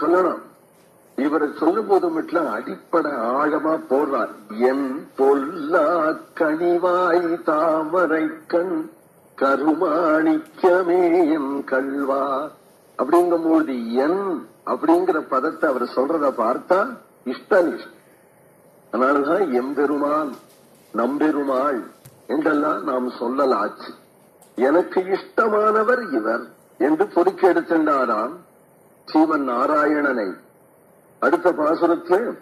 சொல்லணும். இவரை சொல்லும் போது மட்டும் அடிப்படை ஆழமா போடுறார். என் பொல்லா கனிவாய் தாமரை கண் கருமாணிக்கமே என் கல்வா. அப்படிங்கும்போது என் அப்படிங்கிற பதத்தை அவர் சொல்றத பார்த்தா இஷ்டனிஷ்ட அதனாலதான் எம்பெருமான் நம்பெருமாள் என்றெல்லாம் நாம் சொல்லலாச்சு. எனக்கு இஷ்டமானவர் இவர் என்று பொறுக்கி சீவன் நாராயணனை. அடுத்த பாசுரத்தில்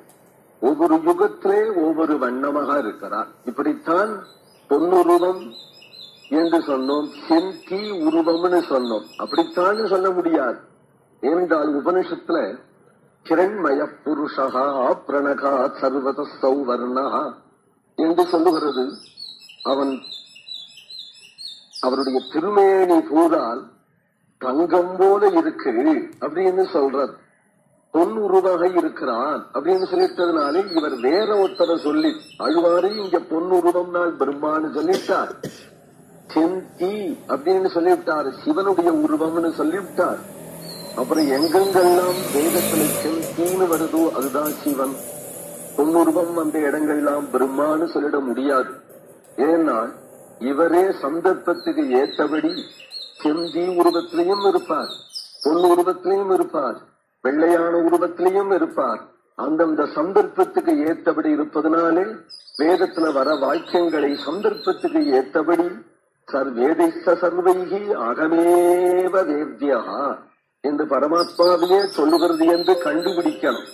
ஒவ்வொரு யுகத்திலே ஒவ்வொரு வண்ணமாக இருக்கிறார். இப்படித்தான் பொன்னுருவம் என்று சொன்னோம் செந்தி உருவம்னு சொன்னோம். அப்படித்தான் சொல்ல முடியாது. ஏனென்றால் உபனிஷத்துல கிரண்மய புருஷகா பிரணகா சர்வத சௌவர்ணா என்று சொல்லுகிறது. அவன் அவருடைய திருமேனி பூரால் தங்கம் போல இருக்கு அப்படின்னு சொல்றது பொன் உருவாக இருக்கிறான் அப்படின்னு சொல்லிட்டதுனாலே இவர் வேற ஒருத்தரை சொல்லி அழுவாரு இங்க பொன் உருவம்னால் பிரம்மான்னு சொல்லிட்டார் செந்தி அப்படின்னு சொல்லிவிட்டார் சிவனுடைய உருவம்னு சொல்லிவிட்டார். அப்புறம் எங்கெங்கெல்லாம் வேதத்துல செந்தின்னு வருதோ அதுதான் சிவன். பொன்னுருவம் அந்த இடங்கள்லாம் பிரம்மான்னு சொல்லிட முடியாது. ஏன்னா இவரே சந்தர்ப்பத்துக்கு ஏற்றபடி செந்தி உருவத்திலையும் இருப்பார். பொன் உருவத்திலையும் இருப்பார். வெள்ளையான உருவத்திலையும் இருப்பார். அந்தந்த சந்தர்ப்பத்துக்கு ஏற்றபடி இருப்பதனாலே வேதத்துல வர வாக்கியங்களை சந்தர்ப்பத்துக்கு ஏற்றபடி சர்வேதிஷ்ட சர்வைகி அகமேவ வேத்யா என்று பரமாத்மாவையே சொல்லுகிறது என்று கண்டுபிடிக்கணும்.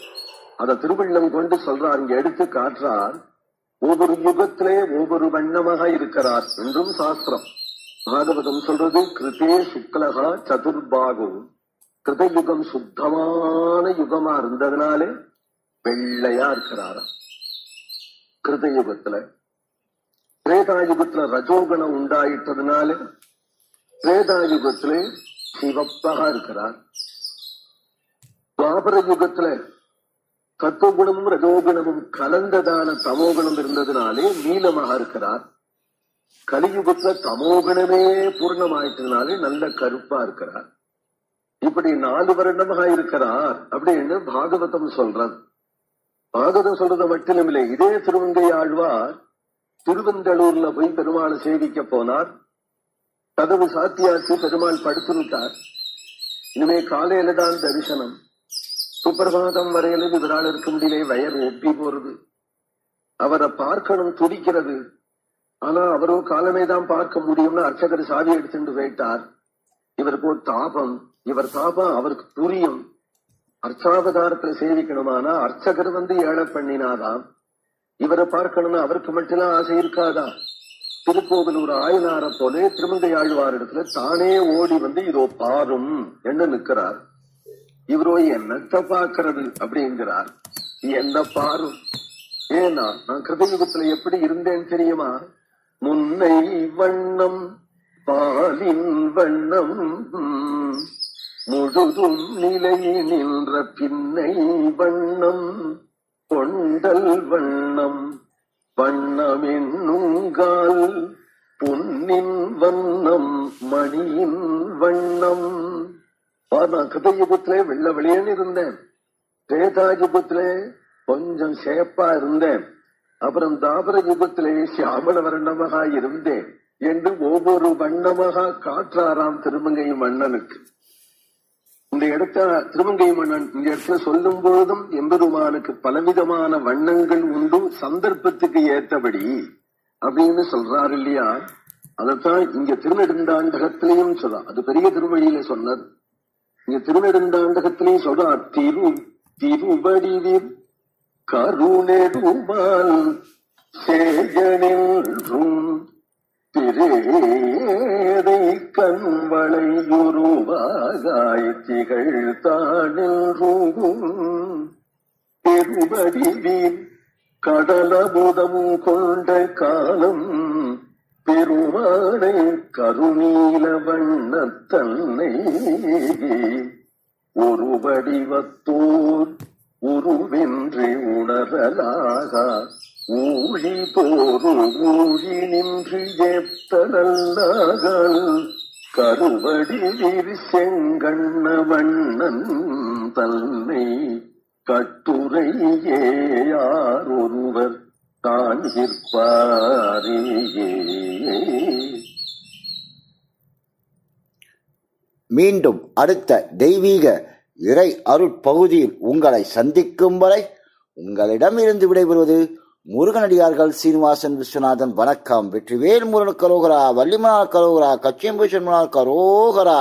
அத திருவள்ளம் கொண்டு சொல்றார் இங்க எடுத்து காட்டுறார். ஒவ்வொரு யுகத்திலே ஒவ்வொரு வண்ணமாக இருக்கிறார் என்றும் சாஸ்திரம். பாகவதம் சொல்றது கிருதே சுக்லகா கிருத யுகம் சுத்தமான யுகமா இருந்ததுனாலே வெள்ளையா இருக்கிறாராம். திரேதா யுகத்துல ரஜோகுணம் உண்டாயிட்டதுனால திரேதா யுகத்துல சிவப்பாக இருக்கிறார். துவாபர யுகத்துல சத்துவகுணமும் ரஜோகுணமும் கலந்ததான தமோகுணம் இருந்ததுனாலே நீலமாக இருக்கிறார். கலியுகத்துல தமோகணமே பூர்ணமாயிட்டதுனாலே நல்ல கருப்பா இருக்கிறார். இப்படி நாலு வருடமாக இருக்கிறார் அப்படின்னு பாகவதம் சொல்றது பாகவதம் சொல்றது மட்டும் இல்லை இதே திருவங்கை ஆழ்வார் திருவந்தளூர்ல போய் பெருமாளை சேவிக்க போனார். கதவு சாத்தியாச்சு பெருமாள் படுத்துவிட்டார். இனிமே காலையில தான் தரிசனம். சுப்பிரபாதம் வரையில இவரால் இருக்க முடியல வயர் ஒப்பி போறது. அவரை பார்க்கணும் துடிக்கிறது. ஆனா அவரோ காலமே தான் பார்க்க முடியும்னு அர்ச்சகர் சாவி எடுத்துட்டு போயிட்டார். இவருக்கு ஒரு தாபம். இவர் தாபம் அவருக்கு புரியும். அர்ச்சாவதாரத்துல சேவிக்கணுமானா அர்ச்சகர் வந்து ஏழை பண்ணினாதான் இவரை பார்க்கணும்னு அவருக்கு மட்டும்தான் ஆசை இருக்காதா? திருக்கோவிலூர் ஆயனார போல திருமங்கை ஆழ்வார் இடத்துல தானே ஓடி வந்து இதோ பாரும் என்ன நிற்கிறார். இவரோ என்னத்த பாக்குறது அப்படிங்கிறார். என்ன பாரும்? ஏன்னா நான் கிருதயுகத்துல எப்படி இருந்தேன்னு தெரியுமா? முன்னை வண்ணம் பாலின் வண்ணம். முழுதும் நிலை நின்ற பின்னை வண்ணம் கொண்டல் வண்ணம். வண்ணமென்னுங்கால் பொன்னின் வண்ணம் மணியின் வண்ணம். நான் கிருதயுகத்திலே வெள்ள வெளியேன்னு இருந்தேன். திரேதாயுகத்திலே கொஞ்சம் சேப்பா இருந்தேன். அப்புறம் தாபர யுகத்திலே சியாமல வர்ணமாக இருந்தேன் என்று ஒவ்வொரு வண்ணமாக காற்றாராம் திருமங்கை மன்னனுக்கு. இந்த இடத்த திருமங்கை மன்னன் இந்த இடத்துல சொல்லும் பொழுதும் எம்பெருமானுக்கு பலவிதமான வண்ணங்கள் உண்டு சந்தர்ப்பத்துக்கு ஏற்றபடி அப்படின்னு சொல்றாரு இல்லையா? அதைத்தான் இங்க திருநெடுந்தாண்டகத்திலையும் சொல்றா அது பெரிய திருவழியில சொன்னது. இங்க திருநெடுந்தாண்டகத்திலையும் சொல்றான் திரு திருவடிவில் கருணெடுமால் சேகனின்றும் திரேதை கண்வளை உருவாகாய் திகழ் தானின்றும் பெருவடிவில் கடலபுதம் கொண்ட காலம் பெருமானை கருணீல வண்ணத்தன்னை ஒரு வடிவத்தோர் உருவின்றி உணரலாக ஊழி போரு ஊழி நின்று ஏத்த கருவடி விரி செங்கண்ண வண்ணன் தன்னை கட்டுரையே யார் ஒருவர் காண்கிற்பாரேயே மீண்டும் அடுத்த தெய்வீக இறை அருட்பகுதியில் உங்களை சந்திக்கும் வரை உங்களிடமிருந்து விடைபெறுவது முருகனடியார்கள் சீனிவாசன் விஸ்வநாதன். வணக்கம். வெற்றிவேல் முருகன் கரோகரா வள்ளிமனார் கரோகரா கச்சியம்பூஷன் கரோகரா.